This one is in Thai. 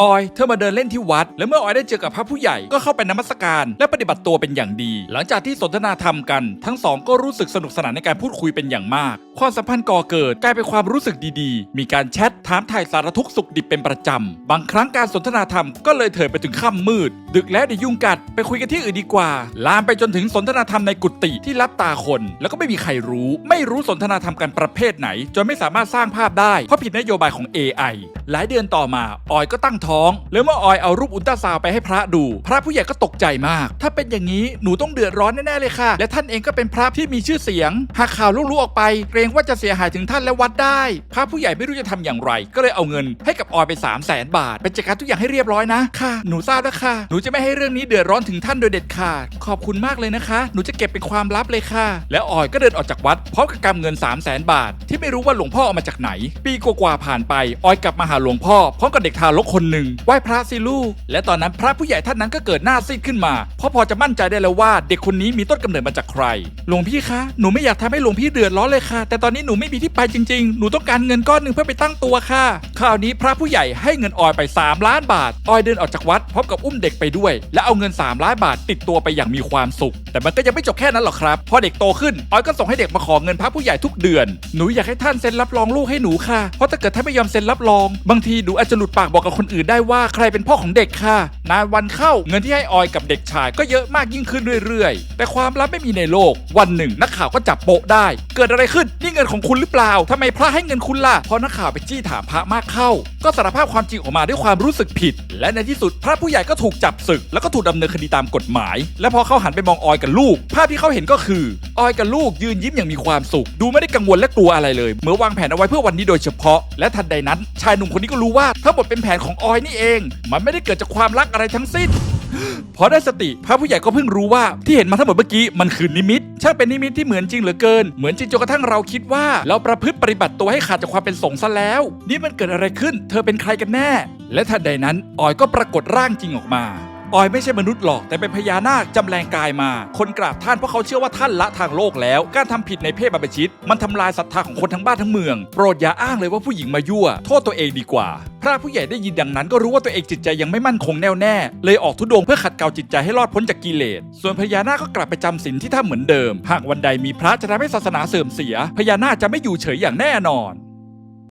ออยเธอมาเดินเล่นที่วัด และเมื่อออยได้เจอกับพระผู้ใหญ่ก็เข้าไปนมัสการ และปฏิบัติตัวเป็นอย่างดี หลังจากที่สนทนาธรรมกัน ทั้งสองก็รู้สึกสนุกสนานในการพูดคุยเป็นอย่างมาก ความสัมพันธ์ก่อเกิดกลายเป็นความรู้สึกดีๆ มีการแชทถามถ่ายสารทุกข์สุขดิบเป็นประจำ บางครั้งการสนทนาธรรมก็เลยเถิดไปถึงค่ำมืด ดึกแล้วเดี๋ยวยุงกัดไปคุยกันที่อื่นดีกว่า ลามไปจนถึงสนทนาธรรมในกุฏิที่รับตาคน แล้วก็ไม่มีใครรู้ ไม่รู้สนทนาธรรมกันประเภทไหน จนไม่สามารถสร้างภาพได้เพราะผิดนโยบายของ AI หลายเดือนต่อมาออยก็ตั้งท้องแล้วเมื่อออยเอารูปอุลตราซาวไปให้พระดู พระผู้ใหญ่ก็ตกใจมาก ถ้าเป็นอย่างนี้หนูต้องเดือดร้อนแน่ๆเลยค่ะ และท่านเองก็เป็นพระที่มีชื่อเสียง หากข่าวรู้ๆออกไป เกรงว่าจะเสียหายถึงท่านและวัดได้ พระผู้ใหญ่ไม่รู้จะทำอย่างไร ก็เลยเอาเงินให้กับออยไป 3 0 0แสนบาทเป็นจัดการทุกอย่างให้เรียบร้อยนะค่ะ หนูทราบแล้วค่ะ หนูจะไม่ให้เรื่องนี้เดือดร้อนถึงท่านโดยเด็ดขาด ขอบคุณมากเลยนะคะ หนูจะเก็บเป็นความลับเลยค่ะ แล้วออยก็เดินออกจากวัดพร้อมกับกำเงิน 3 0 0แสนบาท ที่ไม่รู้ว่าหลวงพ่อเอามาจากไหน ปีกว่าๆผ่านไปออยกลับมาหาหลวงพ่อพร้อมกับเด็กทารกคนหนึ่งไหว้พระสิลูก และตอนนั้นพระผู้ใหญ่ท่านนั้นก็เกิดหน้าซีดขึ้นมา เพราะพอจะมั่นใจได้แล้วว่าเด็กคนนี้มีต้นกำเนิดมาจากใคร หลวงพี่คะ หนูไม่อยากทำให้หลวงพี่เดือดร้อนเลยค่ะ แต่ตอนนี้หนูไม่มีที่ไปจริง ๆ หนูต้องการเงินก้อนหนึ่งเพื่อไปตั้งตัวค่ะ คราวนี้พระผู้ใหญ่ให้เงินออยไป 3 ล้านบาท ออยเดินออกจากวัดพร้อมกับอุ้มเด็กไปด้วย และเอาเงิน 3 ล้านบาทติดตัวไปอย่างมีความสุข แต่มันก็ยังไม่จบแค่นั้นหรอกครับ พอเด็กโตขึ้น ออยก็ส่งให้เด็กมาขอเงินพระผู้ใหญ่ทุกเดือน หนูอยากให้ท่านเซ็นรับรองลูกให้หนูค่ะ เพราะถ้าเกิดท่านไม่ยอมเซ็นรับรอง บางทีหนูอาจจะหลุดปากบอกกับคนอื่นได้ว่าใครเป็นพ่อของเด็กค่ะ นานวันเข้าเงินที่ให้ออยกับเด็กชายก็เยอะมากยิ่งขึ้นเรื่อยๆ แต่ความลับไม่มีในโลก วันหนึ่งนักข่าวก็จับโปะได้ เกิดอะไรขึ้นนี่เงินของคุณหรือเปล่าทำไมพระให้เงินคุณล่ะพอนักข่าวไปจี้ถามพระมากเข้า ก็สารภาพความจริงออกมาด้วยความรู้สึกผิด และในที่สุดพระผู้ใหญ่ก็ถูกจับศึก แล้วก็ถูกดำเนินคดีตามกฎหมาย และพอเขาหันไปมองออยกับลูก ภาพที่เขาเห็นก็คือออยกับลูกยืนยิ้มอย่างมีความสุข ดูไม่ได้กังวลและกลัวอะไรเลยเมื่อวางแผนเอาไว้เพื่อวันนี้โดยเฉพาะ และทันใดนั้น ชายหนุ่มคนนี้ก็รู้ว่าทั้งหมดเป็นแผนของออยนี่เอง มันไม่ได้เกิดจากความรักอะไรทั้งสิ้นพอได้สติพระผู้ใหญ่ก็เพิ่งรู้ว่าที่เห็นมาทั้งหมดเมื่อกี้มันคือนิมิตช่างเป็นนิมิตที่เหมือนจริงเหลือเกิน เหมือนจริงจนกระทั่งเราคิดว่า เราประพฤติปฏิบัติตัวให้ขาดจากความเป็นสงฆ์ซะแล้ว นี่มันเกิดอะไรขึ้น เธอเป็นใครกันแน่ และทันใดนั้นออยก็ปรากฏร่างจริงออกมา ออยไม่ใช่มนุษย์หรอกแต่เป็นพญานาคจำแรงกายมา คนกราบท่านเพราะเขาเชื่อว่าท่านละทางโลกแล้ว การทำผิดในเพศบรรพชิต มันทำลายศรัทธาของคนทั้งบ้านทั้งเมือง โปรดอย่าอ้างเลยว่าผู้หญิงมายั่ว โทษตัวเองดีกว่า พระผู้ใหญ่ได้ยินดังนั้นก็รู้ว่าตัวเองจิตใจยังไม่มั่นคงแน่วแน่ เลยออกทุดงเพื่อขัดเกลาจิตใจให้รอดพ้นจากกิเลส ส่วนพญานาคก็กลับไปจำศีลที่ถ้ำเหมือนเดิม หากวันใดมีพระจะทำให้ศาสนาเสื่อมเสีย พญานาคจะไม่อยู่เฉยอย่างแน่นอน